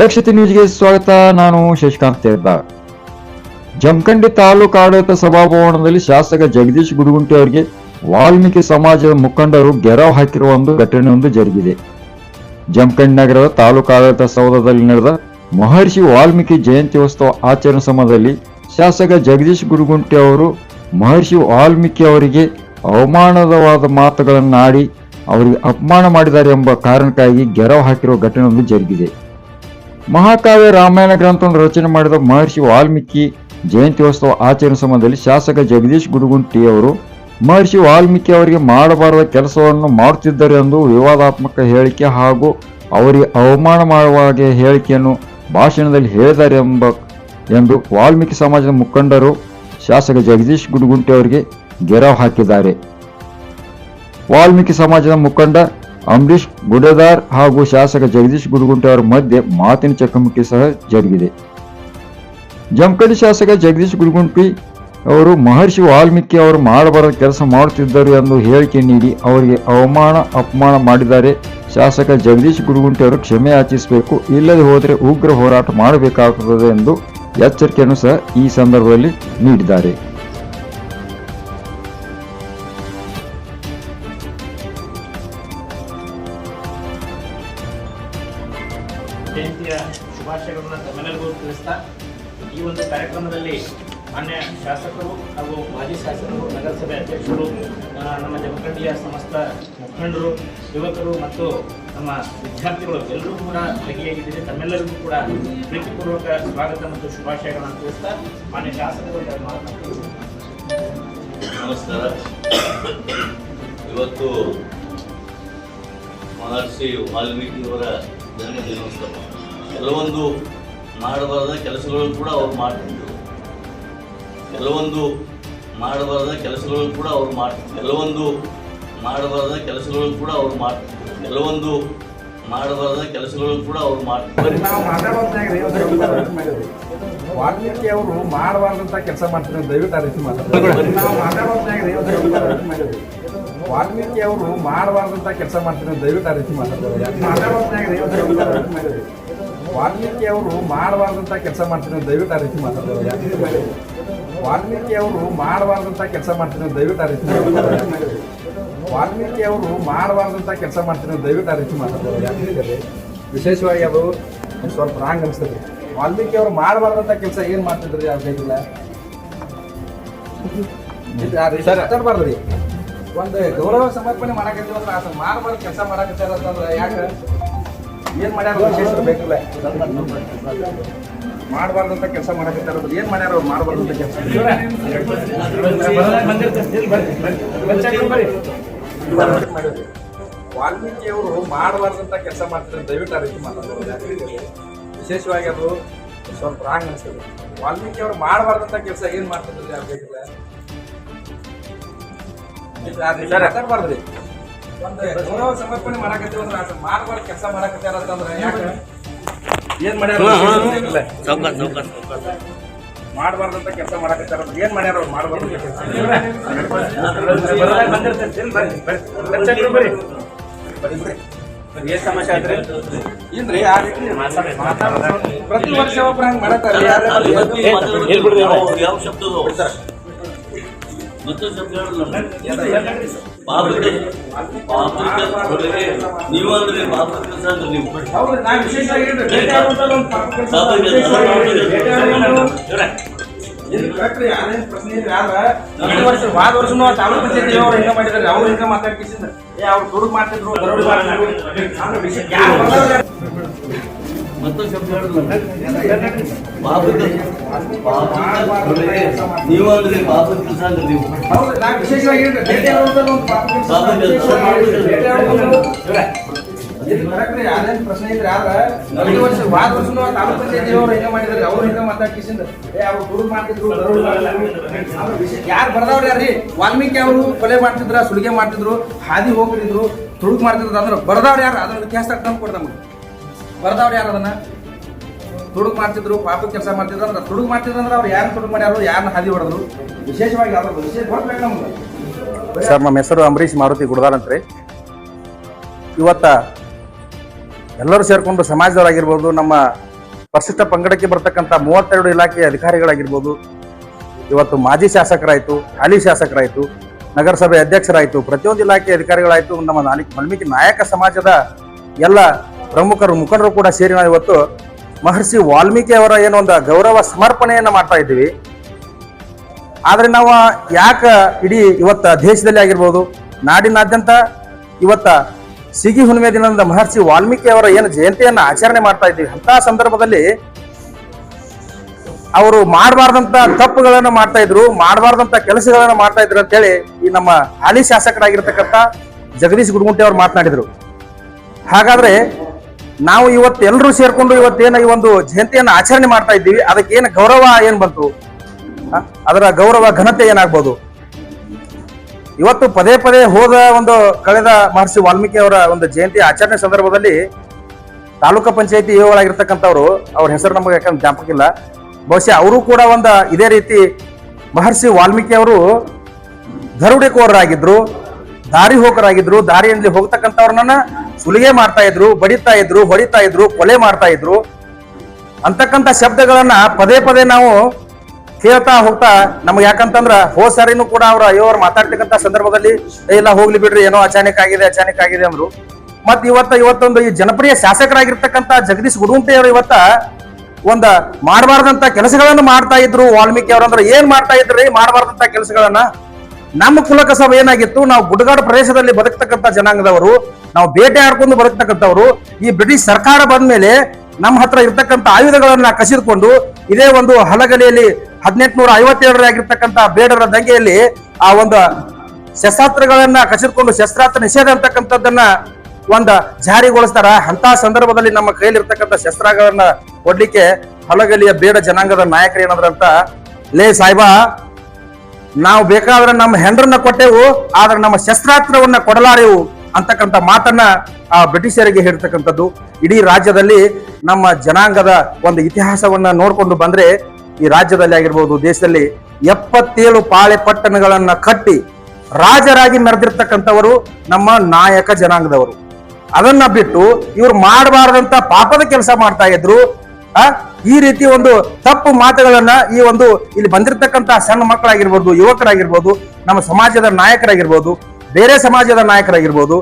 ದಕ್ಷತೆ ನ್ಯೂಸ್ಗೆ ಸ್ವಾಗತ. ನಾನು ಶಶಿಕಾಂತ್ ತೀರ್ಥ ಜಮಖಂಡಿ ತಾಲೂಕು ಆಡಳಿತ ಸಭಾಭವನದಲ್ಲಿ ಶಾಸಕ ಜಗದೀಶ್ ಗುಡುಗುಂಟಿ ಅವರಿಗೆ ವಾಲ್ಮೀಕಿ ಸಮಾಜದ ಮುಖಂಡರು ಗೆರವ್ ಹಾಕಿರುವ ಒಂದು ಘಟನೆಯೊಂದು ಜರುಗಿದೆ. ಜಮಖಂಡಿ ನಗರದ ತಾಲೂಕು ಆಡಳಿತ ಸೌಧದಲ್ಲಿ ನಡೆದ ಮಹರ್ಷಿ ವಾಲ್ಮೀಕಿ ಜಯಂತ್ಯೋತ್ಸವ ಆಚರಣೆ ಸಮಯದಲ್ಲಿ ಶಾಸಕ ಜಗದೀಶ್ ಗುಡುಗುಂಟಿ ಅವರು ಮಹರ್ಷಿ ವಾಲ್ಮೀಕಿ ಅವರಿಗೆ ಅವಮಾನದವಾದ ಮಾತುಗಳನ್ನು ಆಡಿ ಅವರಿಗೆ ಅಪಮಾನ ಮಾಡಿದ್ದಾರೆ ಎಂಬ ಕಾರಣಕ್ಕಾಗಿ ಗೆರವ್ ಹಾಕಿರುವ ಘಟನೆಯೊಂದು ಜರುಗಿದೆ. ಮಹಾಕಾವ್ಯ ರಾಮಾಯಣ ಗ್ರಂಥವನ್ನು ರಚನೆ ಮಾಡಿದ ಮಹರ್ಷಿ ವಾಲ್ಮೀಕಿ ಜಯಂತ್ಯೋತ್ಸವ ಆಚರಣೆ ಸಮಯದಲ್ಲಿ ಶಾಸಕ ಜಗದೀಶ್ ಗುಡುಗುಂಟಿ ಅವರು ಮಹರ್ಷಿ ವಾಲ್ಮೀಕಿ ಅವರಿಗೆ ಮಾಡಬಾರದ ಕೆಲಸವನ್ನು ಮಾಡುತ್ತಿದ್ದರು ಎಂದು ವಿವಾದಾತ್ಮಕ ಹೇಳಿಕೆ ಹಾಗೂ ಅವರಿಗೆ ಅವಮಾನ ಮಾಡುವ ಹಾಗೆ ಹೇಳಿಕೆಯನ್ನು ಭಾಷಣದಲ್ಲಿ ಹೇಳಿದ್ದಾರೆ ಎಂಬ ಎಂದು ವಾಲ್ಮೀಕಿ ಸಮಾಜದ ಮುಖಂಡರು ಶಾಸಕ ಜಗದೀಶ್ ಗುಡುಗುಂಟಿ ಅವರಿಗೆ ಗೆರವು ಹಾಕಿದ್ದಾರೆ. ವಾಲ್ಮೀಕಿ ಸಮಾಜದ ಮುಖಂಡ ಅಂಬರೀಶ್ ಗುಡದಾರ್ ಹಾಗೂ ಶಾಸಕ ಜಗದೀಶ್ ಗುಡಗುಂಟೆ ಅವರ ಮಧ್ಯೆ ಮಾತಿನ ಚಕಮಕಿ ಸಹ ಜರುಗಿದೆ. ಜಮಖಂಡಿ ಶಾಸಕ ಜಗದೀಶ್ ಗುಡಗುಂಟಿ ಅವರು ಮಹರ್ಷಿ ವಾಲ್ಮೀಕಿ ಅವರು ಮಾಡಬಾರದ ಕೆಲಸ ಮಾಡುತ್ತಿದ್ದರು ಎಂದು ಹೇಳಿಕೆ ನೀಡಿ ಅವರಿಗೆ ಅವಮಾನ, ಅಪಮಾನ ಮಾಡಿದ್ದಾರೆ. ಶಾಸಕ ಜಗದೀಶ್ ಗುಡಗುಂಟೆ ಅವರು ಕ್ಷಮೆ ಯಾಚಿಸಬೇಕು, ಇಲ್ಲದೆ ಹೋದರೆ ಉಗ್ರ ಹೋರಾಟ ಮಾಡಬೇಕಾಗುತ್ತದೆ ಎಂದು ಎಚ್ಚರಿಕೆಯನ್ನು ಸಹ ಈ ಸಂದರ್ಭದಲ್ಲಿ ನೀಡಿದ್ದಾರೆ. ಜಯಂತಿಯ ಶುಭಾಶಯಗಳನ್ನು ತಮ್ಮೆಲ್ಲರಿಗೂ ತಿಳಿಸ್ತಾ, ಈ ಒಂದು ಕಾರ್ಯಕ್ರಮದಲ್ಲಿ ಮಾನ್ಯ ಶಾಸಕರು ಹಾಗೂ ಮಾಜಿ ಶಾಸಕರು, ನಗರಸಭೆ ಅಧ್ಯಕ್ಷರು ನಮ್ಮ ಜಮಖಂಡಿಯ ಸಮಸ್ತ ಮುಖಂಡರು, ಯುವಕರು ಮತ್ತು ನಮ್ಮ ವಿದ್ಯಾರ್ಥಿಗಳು ಎಲ್ಲರೂ ಕೂಡ ಭಾಗಿಯಾಗಿದ್ದೀರಿ ತಮ್ಮೆಲ್ಲರಿಗೂ ಕೂಡ ಪ್ರೀತಿಪೂರ್ವಕ ಸ್ವಾಗತ ಮತ್ತು ಶುಭಾಶಯಗಳನ್ನು ತಿಳಿಸ್ತಾ, ಮಾನ್ಯ ಶಾಸಕರು. ನಮಸ್ಕಾರ ಇವತ್ತು ಮಹರ್ಷಿ ವಾಲ್ಮೀಕಿಯವರ ಕೆಲವೊಂದು ಮಾಡಬಾರದ ಕೆಲಸಗಳನ್ನು ಕೂಡ ಅವ್ರು ಮಾಡ್ತಿದ್ರು. ಕೆಲವೊಂದು ಮಾಡಬಾರದ ಕೆಲಸಗಳನ್ನು ಕೂಡ ಅವ್ರು ಮಾಡ್ತಿದ್ರು ಕೆಲವೊಂದು ಮಾಡಬಾರದ ಕೆಲಸಗಳನ್ನು ಕೂಡ ಅವ್ರು ಮಾಡ್ತಿದ್ರು ಕೆಲವೊಂದು ಮಾಡಬಾರದ ಕೆಲಸಗಳನ್ನು ಕೂಡ ಅವ್ರು ಮಾಡ್ತಿದ್ರು. ವಾಲ್ಮೀಕಿ ಅವರು ಮಾಡಬಾರ್ದಂತ ಕೆಲಸ ಮಾಡ್ತಾರೆ ದಯವಿಟ್ಟು ರೀತಿ ವಾಲ್ಮೀಕಿ ಅವರು ಮಾಡಬಾರ್ದಂತ ಕೆಲಸ ಮಾಡ್ತೀನಿ ದಯವಿಟ್ಟು ಆ ರೀತಿ ಮಾತಾಡ್ತಾರೆ. ವಾಲ್ಮೀಕಿ ಅವರು ಮಾಡಬಾರ್ದಂತ ಕೆಲಸ ಮಾಡ್ತೀನಿ ದಯವಿಟ್ಟು ಆ ರೀತಿ ಮಾತಾಡ್ತಾರೆ? ವಾಲ್ಮೀಕಿ ಅವರು ಮಾಡಬಾರ್ದಂತ ಕೆಲಸ ಮಾಡ್ತೀನಿ ದಯವಿಟ್ಟು ಆ ರೀತಿ ಮಾತಾಡ್ತಾರೆ? ವಾಲ್ಮೀಕಿ ಅವರು ಮಾಡಬಾರ್ದಂತ ಕೆಲಸ ಮಾಡ್ತೀನಿ ದಯವಿಟ್ಟು ಆ ರೀತಿ ಮಾತಾಡ್ತಾರೆ? ವಿಶೇಷವಾಗಿ ಅವರು ಸ್ವಲ್ಪ ರಾಂಗ್ ಅನಿಸ್ತದೆ ವಾಲ್ಮೀಕಿ ಅವರು ಮಾಡಬಾರ್ದಂತ ಕೆಲಸ ಏನು ಮಾಡ್ತಿದ್ರಿ ಯಾರು ಬೇಕಿಲ್ಲ ಮಾತಾಡ್ಬಾರ್ದು. ರೀ ಒಂದು ಗೌರವ ಸಮರ್ಪಣೆ ಮಾಡಕತ್ತೀವಿ ಅಂದ್ರೆ ಅದನ್ನ ಮಾಡಬಾರ್ದು ಕೆಲಸ ಮಾಡಕತ್ತಾರ ಅಂತಂದ್ರೆ ಯಾಕೆ? ಏನ್ ಮಾಡ್ಯಾರ ವಿಶೇಷ ಬೇಕಿಲ್ಲ ಅಂತ ಕೆಲಸ ಮಾಡಕತ್ತಾರ ಏನ್ ಮಾಡ್ಯಾರ ಅವ್ರು? ಮಾಡಬಾರ್ದಂತ ಕೆಲಸ. ವಾಲ್ಮೀಕಿ ಅವರು ಮಾಡಬಾರ್ದಂತ ಕೆಲಸ ಮಾಡ್ತಾರೆ ದಯವಿಟ್ಟು ಆ ರೀತಿ ಮಾತಾಡೋದು ವಿಶೇಷವಾಗಿ ಅದು ಸ್ವಲ್ಪ ರಾಂಗ್ ಅನ್ಸ್ತದೆ ವಾಲ್ಮೀಕಿ ಅವರು ಮಾಡಬಾರ್ದಂತ ಕೆಲಸ ಏನ್ ಮಾಡ್ತಿದ್ರಿ ಬೇಕಿಲ್ಲ ಮಾತಾಡ್ಬಾರ್ದ್ರಿ. ಒಂದು ಗೌರವ ಸಮರ್ಪಣೆ ಮಾಡಕತ್ತೀವಿ ಅಂದ್ರೆ ಅದನ್ನ ಮಾಡಬಾರ್ದು ಕೆಲಸ ಮಾಡಕತ್ತಾರ ಅಂತಂದ್ರೆ ಯಾಕೆ? ಏನ್ ಮಾಡ್ಯಾರ. ಮಾಡಬಾರ್ದಂತ ಕೆಲಸ ಮಾಡಕತ್ತಾರ ಏನ್ ಮಾಡ್ಯಾರ ಅವ್ರು? ಮಾಡಬಾರ್ದು ಕೆಲಸ. ಏನ್ ಸಮಸ್ಯೆ ಆದ್ರೆ ಇಲ್ರಿ ಆ ರೀತಿ ಪ್ರತಿ ವರ್ಷ ಒಬ್ರು ಹಂಗ್ ಮಾಡತ್ತಾರ. ಯಾವ ಶಬ್ದ ಪಾಪಕ್ಕೆ ಪಾಪಕ್ಕೆ ಹೊರಗೆ ನೀವು ಅಂದ್ರೆ ಪಾಪ ಕೆಲಸ ಅಂದ್ರೆ ನೀವು ವಾದ ವರ್ಷನೂ ತಾಲೂಕು ಪಂಚಾಯತಿ ಅವ್ರು ಹಿಂಗ ಮಾಡಿದ್ರೆ ಅವ್ರು ಹಿಂಗ ಏ ಅವ್ರು ದುಡುಗ್ ಮಾಡ್ತಿದ್ರು ವಿಷಯ ಯಾರು ಶಬ್ದ ನೀವು ಅಂದ್ರೆ ಕೆಲಸ ಅಂದ್ರೆ ನೀವು. ಪ್ರಶ್ನೆ ವರ್ಷ ವಾದ ವರ್ಷನೂ ತಾಲೂಕು ಪಂಚಾಯತಿ ಅವ್ರು ಹಿಂಗ ಮಾಡಿದಾರೆ ಅವ್ರು ಹಿಂಗ ಮಾತಾಡ್ಕಿಸಿಂದ. ಏ ಅವ್ರು ದುಡುಗ್ ಮಾಡ್ತಿದ್ರು ದರೋಡಿ ಮಾಡ್ತಿದ್ರು ಅಂದ್ರೆ ವಿಷಯ ಯಾರು ಬರ್ದವ್ರು ಯಾರ್ರಿ? ವಾಲ್ಮೀಕಿ ಅವರು ಕೊಲೆ ಮಾಡ್ತಿದ್ರ ಸುಲಿಗೆ ಮಾಡ್ತಿದ್ರು ಹಾದಿ ಹೋಗ್ತಿದ್ರು ತುಳುಕ್ ಮಾಡ್ತಿದ್ರು ಅಂದ್ರೆ ಬರ್ದವ್ರು ಯಾರು? ಅದನ್ನ ಕೇಸ್ ತಂದು ಕೊಡ್ದ ನಮ್ಗೆ. ಬರ್ದವ್ರು ಯಾರು ಅದನ್ನ? ತುಡುಗು ಮಾಡ್ತಿದ್ರು ಪಾಪ ಕೆಲಸ ಮಾಡ್ತಿದ್ರು ಅಂದ್ರೆ ತುಡುಗು ಮಾಡ್ತಿದ್ರು ಅಂದ್ರೆ ಅವ್ರು ಯಾರು ತುಡುಗು ಮಾಡ್ಯಾರು ಯಾರನ್ನ ಹಾದಿ ಹೊಡೆದ್ರು? ವಿಶೇಷವಾಗಿ ಯಾರು ವಿಶೇಷ ಗೊತ್ತಬೇಕು ನಮ್ಗೆ. ಸರ್, ನಮ್ಮ ಹೆಸರು ಅಂಬರೀಶ್ ಮಾರುತಿ ಗುಡದಾರ್ ರೀ. ಇವತ್ತ ಎಲ್ಲರೂ ಸೇರ್ಕೊಂಡು ಸಮಾಜದವರಾಗಿರ್ಬೋದು, ನಮ್ಮ ಪರಿಶಿಷ್ಟ ಪಂಗಡಕ್ಕೆ ಬರ್ತಕ್ಕಂಥ ಮೂವತ್ತೆರಡು ಇಲಾಖೆಯ ಅಧಿಕಾರಿಗಳಾಗಿರ್ಬೋದು, ಇವತ್ತು ಮಾಜಿ ಶಾಸಕರಾಯಿತು, ಹಾಲಿ ಶಾಸಕರಾಯಿತು, ನಗರಸಭೆ ಅಧ್ಯಕ್ಷರಾಯಿತು, ಪ್ರತಿಯೊಂದು ಇಲಾಖೆ ಅಧಿಕಾರಿಗಳಾಯಿತು, ನಮ್ಮ ನಾಲ್ಕು ವಾಲ್ಮೀಕಿ ನಾಯಕ ಸಮಾಜದ ಎಲ್ಲ ಪ್ರಮುಖರು ಮುಖಂಡರು ಕೂಡ ಸೇರಿ ನಾವು ಇವತ್ತು ಮಹರ್ಷಿ ವಾಲ್ಮೀಕಿ ಅವರ ಏನೋ ಒಂದು ಗೌರವ ಸಮರ್ಪಣೆಯನ್ನು ಮಾಡ್ತಾ ಇದ್ದೀವಿ. ಆದರೆ ನಾವು ಯಾಕ ಇಡೀ ಇವತ್ತು ದೇಶದಲ್ಲಿ ಆಗಿರ್ಬೋದು, ನಾಡಿನಾದ್ಯಂತ ಇವತ್ತ ಸಿಗಿ ಹುಣ್ಣಿಮೆ ದಿನದ ಮಹರ್ಷಿ ವಾಲ್ಮೀಕಿ ಅವರ ಏನು ಜಯಂತಿಯನ್ನ ಆಚರಣೆ ಮಾಡ್ತಾ ಇದ್ದೀವಿ. ಅಂತ ಸಂದರ್ಭದಲ್ಲಿ ಅವರು ಮಾಡಬಾರ್ದಂತ ತಪ್ಪುಗಳನ್ನು ಮಾಡ್ತಾ ಇದ್ರು, ಮಾಡಬಾರ್ದಂತ ಕೆಲಸಗಳನ್ನು ಮಾಡ್ತಾ ಇದ್ರು ಅಂತೇಳಿ ಈ ನಮ್ಮ ಹಾಲಿ ಶಾಸಕರಾಗಿರ್ತಕ್ಕಂಥ ಜಗದೀಶ್ ಗುಡ್ಗುಂಟೆ ಅವರು ಮಾತನಾಡಿದರು. ಹಾಗಾದ್ರೆ ನಾವು ಇವತ್ತು ಎಲ್ಲರೂ ಸೇರ್ಕೊಂಡು ಇವತ್ತೇನ ಈ ಒಂದು ಜಯಂತಿಯನ್ನ ಆಚರಣೆ ಮಾಡ್ತಾ ಇದ್ದೀವಿ. ಅದಕ್ಕೆ ಏನು ಗೌರವ ಏನ್ ಬಂತು? ಅದರ ಗೌರವ, ಘನತೆ ಏನಾಗ್ಬೋದು? ಇವತ್ತು ಪದೇ ಪದೇ ಹೋದ ಒಂದು ಕಳೆದ ಮಹರ್ಷಿ ವಾಲ್ಮೀಕಿ ಅವರ ಒಂದು ಜಯಂತಿ ಆಚರಣೆ ಸಂದರ್ಭದಲ್ಲಿ ತಾಲೂಕು ಪಂಚಾಯತಿ ಇಒಗಳಾಗಿರ್ತಕ್ಕಂಥವ್ರು ಅವ್ರ ಹೆಸರು ನಮಗೆ ಯಾಕಂದ್ರೆ ಜ್ಞಾಪಕಿಲ್ಲ ಬಹುಶಃ ಅವರು ಕೂಡ ಒಂದು ಇದೇ ರೀತಿ ಮಹರ್ಷಿ ವಾಲ್ಮೀಕಿ ಅವರು ದರೋಡೆಕೋರರಾಗಿದ್ರು ದಾರಿ ಹೋಕರಾಗಿದ್ರು ದಾರಿಯಲ್ಲಿ ಹೋಗ್ತಕ್ಕಂಥವ್ರನ್ನ ಸುಲಿಗೆ ಮಾಡ್ತಾ ಇದ್ರು, ಬಡಿತಾ ಇದ್ರು, ಹೊಡಿತಾ ಇದ್ರು, ಕೊಲೆ ಮಾಡ್ತಾ ಇದ್ರು. ಅಂತಕ್ಕಂಥ ಶಬ್ದಗಳನ್ನ ಪದೇ ಪದೇ ನಾವು ಕೇಳ್ತಾ ಹೋಗ್ತಾ, ನಮ್ಗೆ ಯಾಕಂತಂದ್ರ ಹೋ ಸಾರಿನೂ ಕೂಡ ಅವ್ರ ಅಯ್ಯೋರು ಮಾತಾಡ್ತಕ್ಕಂಥ ಸಂದರ್ಭದಲ್ಲಿ ಎಲ್ಲ ಹೋಗ್ಲಿ ಬಿಡ್ರಿ, ಏನೋ ಅಚಾನಕ್ ಆಗಿದೆ ಅಚಾನಕ್ ಆಗಿದೆ ಅಂದ್ರು. ಮತ್ ಇವತ್ತ, ಇವತ್ತೊಂದು ಈ ಜನಪ್ರಿಯ ಶಾಸಕರಾಗಿರ್ತಕ್ಕಂಥ ಜಗದೀಶ್ ಗುಡುಂಟೆ ಅವರು ಇವತ್ತ ಒಂದ ಮಾಡಬಾರ್ದಂತ ಕೆಲಸಗಳನ್ನು ಮಾಡ್ತಾ ಇದ್ರು ವಾಲ್ಮೀಕಿ ಅವರಂದ್ರೆ ಏನ್ ಮಾಡ್ತಾ ಇದ್ರಿ? ಮಾಡಬಾರ್ದಂತ ಕೆಲಸಗಳನ್ನ ನಮ್ಮ ಕುಲಕಸಬ ಏನಾಗಿತ್ತು? ನಾವು ಗುಡ್ಡಗಾಡು ಪ್ರದೇಶದಲ್ಲಿ ಬದುಕ್ತಕ್ಕಂಥ ಜನಾಂಗದವರು, ನಾವು ಬೇಟೆ ಆಡ್ಕೊಂಡು ಬದುಕ್ತಕ್ಕಂಥವ್ರು, ಈ ಬ್ರಿಟಿಷ್ ಸರ್ಕಾರ ಬಂದ ಮೇಲೆ ನಮ್ಮ ಹತ್ರ ಇರ್ತಕ್ಕಂಥ ಆಯುಧಗಳನ್ನ ಕಸಿದುಕೊಂಡು ಇದೇ ಒಂದು ಹಲಗಲಿಯಲ್ಲಿ ಹದಿನೆಂಟುನೂರ ಐವತ್ತೇಳರ ಆಗಿರ್ತಕ್ಕಂಥ ಬೇಡರ ದಂಗೆಯಲ್ಲಿ ಆ ಒಂದು ಶಸ್ತ್ರಾಸ್ತ್ರಗಳನ್ನ ಕಸಿದುಕೊಂಡು ಶಸ್ತ್ರಾಸ್ತ್ರ ನಿಷೇಧ ಅಂತಕ್ಕಂಥದ್ದನ್ನ ಒಂದು ಜಾರಿಗೊಳಿಸ್ತಾರ. ಅಂತ ಸಂದರ್ಭದಲ್ಲಿ ನಮ್ಮ ಕೈಯಲ್ಲಿರ್ತಕ್ಕಂಥ ಶಸ್ತ್ರಗಳನ್ನ ಕೊಡ್ಲಿಕ್ಕೆ ಹಲಗಲಿಯ ಬೇಡ ಜನಾಂಗದ ನಾಯಕರು ಏನಾದ್ರಂತ ಲೇ ಸಾಯ್ಬಾ ನಾವು ಬೇಕಾದ್ರೆ ನಮ್ಮ ಹೆಂಡ್ರನ್ನ ಕೊಟ್ಟೆವು, ಆದ್ರೆ ನಮ್ಮ ಶಸ್ತ್ರಾಸ್ತ್ರವನ್ನ ಕೊಡಲಾರೆವು ಅಂತಕ್ಕಂಥ ಮಾತನ್ನ ಆ ಬ್ರಿಟಿಷರಿಗೆ ಹೇಳ್ತಕ್ಕಂಥದ್ದು. ಇಡೀ ರಾಜ್ಯದಲ್ಲಿ ನಮ್ಮ ಜನಾಂಗದ ಒಂದು ಇತಿಹಾಸವನ್ನ ನೋಡ್ಕೊಂಡು ಬಂದ್ರೆ ಈ ರಾಜ್ಯದಲ್ಲಿ ಆಗಿರ್ಬೋದು, ದೇಶದಲ್ಲಿ ಎಪ್ಪತ್ತೇಳು ಪಾಳೆ ಪಟ್ಟಣಗಳನ್ನ ಕಟ್ಟಿ ರಾಜರಾಗಿ ಮೆರೆದಿರ್ತಕ್ಕಂಥವರು ನಮ್ಮ ನಾಯಕ ಜನಾಂಗದವರು. ಅದನ್ನ ಬಿಟ್ಟು ಇವ್ರು ಮಾಡಬಾರದಂತ ಪಾಪದ ಕೆಲಸ ಮಾಡ್ತಾ ಇದ್ರು, ಆ ಈ ರೀತಿ ಒಂದು ತಪ್ಪು ಮಾತುಗಳನ್ನ ಈ ಒಂದು ಇಲ್ಲಿ ಬಂದಿರತಕ್ಕಂತಹ ಸಣ್ಣ ಮಕ್ಕಳಾಗಿರ್ಬೋದು, ಯುವಕರಾಗಿರ್ಬೋದು, ನಮ್ಮ ಸಮಾಜದ ನಾಯಕರಾಗಿರ್ಬೋದು, ಬೇರೆ ಸಮಾಜದ ನಾಯಕರಾಗಿರ್ಬೋದು,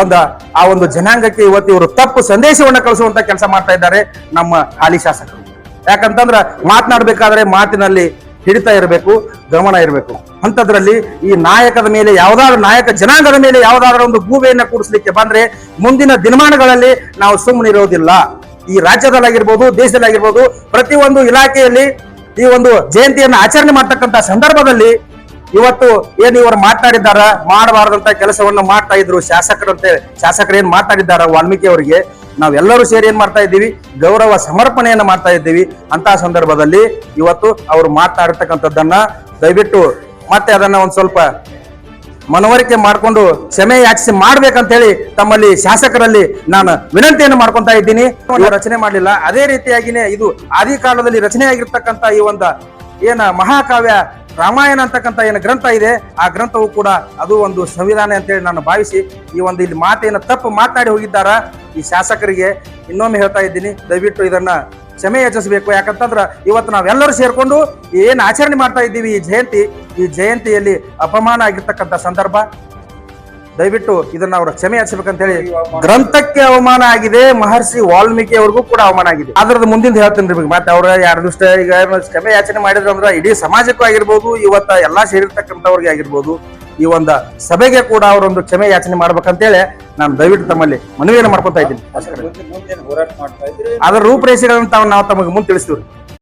ಒಂದ ಆ ಒಂದು ಜನಾಂಗಕ್ಕೆ ಇವತ್ತು ಇವರು ತಪ್ಪು ಸಂದೇಶವನ್ನು ಕಳಿಸುವಂತ ಕೆಲಸ ಮಾಡ್ತಾ ಇದ್ದಾರೆ ನಮ್ಮ ಹಾಲಿ ಶಾಸಕರು. ಯಾಕಂತಂದ್ರ ಮಾತನಾಡ್ಬೇಕಾದ್ರೆ ಮಾತಿನಲ್ಲಿ ಹಿಡಿತಾ ಇರಬೇಕು, ಗಮನ ಇರಬೇಕು. ಅಂತದ್ರಲ್ಲಿ ಈ ನಾಯಕದ ಮೇಲೆ ಯಾವ್ದಾದ್ರು ನಾಯಕ ಜನಾಂಗದ ಮೇಲೆ ಯಾವ್ದಾದ್ರು ಒಂದು ಗೂಬೆಯನ್ನ ಕೂಡಿಸ್ಲಿಕ್ಕೆ ಬಂದ್ರೆ ಮುಂದಿನ ದಿನಮಾನಗಳಲ್ಲಿ ನಾವು ಸುಮ್ಮನಿರೋದಿಲ್ಲ ಈ ರಾಜ್ಯದಲ್ಲಾಗಿರ್ಬೋದು, ದೇಶದಲ್ಲಾಗಿರ್ಬೋದು, ಪ್ರತಿಯೊಂದು ಇಲಾಖೆಯಲ್ಲಿ ಈ ಒಂದು ಜಯಂತಿಯನ್ನು ಆಚರಣೆ ಮಾಡ್ತಕ್ಕಂತ ಸಂದರ್ಭದಲ್ಲಿ ಇವತ್ತು ಏನು ಇವರು ಮಾತಾಡಿದ್ದಾರ ಮಾಡಬಾರದಂತ ಕೆಲಸವನ್ನು ಮಾಡ್ತಾ ಇದ್ರು ಶಾಸಕರಂತೆ ಶಾಸಕರು ಏನ್ ಮಾತಾಡಿದ್ದಾರ ವಾಲ್ಮೀಕಿ ಅವರಿಗೆ, ನಾವೆಲ್ಲರೂ ಸೇರಿ ಏನ್ ಮಾಡ್ತಾ ಇದ್ದೀವಿ, ಗೌರವ ಸಮರ್ಪಣೆಯನ್ನು ಮಾಡ್ತಾ ಇದ್ದೀವಿ ಅಂತ ಸಂದರ್ಭದಲ್ಲಿ ಇವತ್ತು ಅವರು ಮಾತನಾಡಿರ್ತಕ್ಕಂಥದ್ದನ್ನ ದಯವಿಟ್ಟು ಮತ್ತೆ ಅದನ್ನ ಒಂದ್ ಸ್ವಲ್ಪ ಮನವರಿಕೆ ಮಾಡಿಕೊಂಡು ಕ್ಷಮೆ ಯಾಚಿಸಿ ಮಾಡ್ಬೇಕಂತ ಹೇಳಿ ತಮ್ಮಲ್ಲಿ ಶಾಸಕರಲ್ಲಿ ನಾನು ವಿನಂತಿಯನ್ನು ಮಾಡ್ಕೊಂತಾ ಇದ್ದೀನಿ. ರಚನೆ ಮಾಡಲಿಲ್ಲ. ಅದೇ ರೀತಿಯಾಗಿನೇ ಇದು ಆದಿ ಕಾಲದಲ್ಲಿ ರಚನೆ ಆಗಿರ್ತಕ್ಕಂಥ ಈ ಒಂದು ಏನ ಮಹಾಕಾವ್ಯ ರಾಮಾಯಣ ಅಂತಕ್ಕಂಥ ಏನು ಗ್ರಂಥ ಇದೆ, ಆ ಗ್ರಂಥವು ಕೂಡ ಅದು ಒಂದು ಸಂವಿಧಾನ ಅಂತೇಳಿ ನಾನು ಭಾವಿಸಿ ಈ ಒಂದು ಇಲ್ಲಿ ಮಾತೇನ ತಪ್ಪು ಮಾತನಾಡಿ ಹೋಗಿದ್ದಾರ? ಈ ಶಾಸಕರಿಗೆ ಇನ್ನೊಮ್ಮೆ ಹೇಳ್ತಾ ಇದ್ದೀನಿ. ದಯವಿಟ್ಟು ಇದನ್ನ ಕ್ಷಮೆ ಯಾಚಿಸಬೇಕು. ಯಾಕಂತಂದ್ರೆ ಇವತ್ತು ನಾವೆಲ್ಲರೂ ಸೇರಿಕೊಂಡು ಏನು ಆಚರಣೆ ಮಾಡ್ತಾ ಇದ್ದೀವಿ ಈ ಜಯಂತಿ, ಈ ಜಯಂತಿಯಲ್ಲಿ ಅಪಮಾನ ಆಗಿರ್ತಕ್ಕಂಥ ಸಂದರ್ಭ. ದಯವಿಟ್ಟು ಇದನ್ನ ಅವರು ಕ್ಷಮೆ ಹಚ್ಚಬೇಕಂತೇಳಿ ಹೇಳಿ ಗ್ರಂಥಕ್ಕೆ ಅವಮಾನ ಆಗಿದೆ ಮಹರ್ಷಿ ವಾಲ್ಮೀಕಿ ಅವ್ರಿಗೂ ಕೂಡ ಅವಮಾನ ಆಗಿದೆ. ಅದ್ರದ್ದು ಮುಂದಿನ ಹೇಳ್ತೀನಿ ರೀ ಮತ್ತೆ ಅವ್ರ ಯಾರು ದೃಷ್ಟ ಈಗ ಕ್ಷಮೆ ಯಾಚನೆ ಮಾಡಿದ್ರು ಅಂದ್ರೆ ಇಡೀ ಸಮಾಜಕ್ಕೂ ಆಗಿರ್ಬೋದು ಇವತ್ತ ಎಲ್ಲಾ ಸೇರಿರ್ತಕ್ಕಂಥವ್ರಿಗೆ ಆಗಿರ್ಬೋದು ಈ ಒಂದು ಸಭೆಗೆ ಕೂಡ ಅವರೊಂದು ಕ್ಷಮೆ ಯಾಚನೆ ಮಾಡ್ಬೇಕಂತೇಳಿ ನಾನು ದಯವಿಟ್ಟು ತಮ್ಮಲ್ಲಿ ಮನವಿಯನ್ನು ಮಾಡ್ಕೊತಾ ಇದ್ದೀನಿ. ಅದರ ರೂಪರೇಷೆಗಳನ್ನು ನಾವು ತಮಗೆ ಮುಂದೆ ತಿಳಿಸ್ತೀವಿ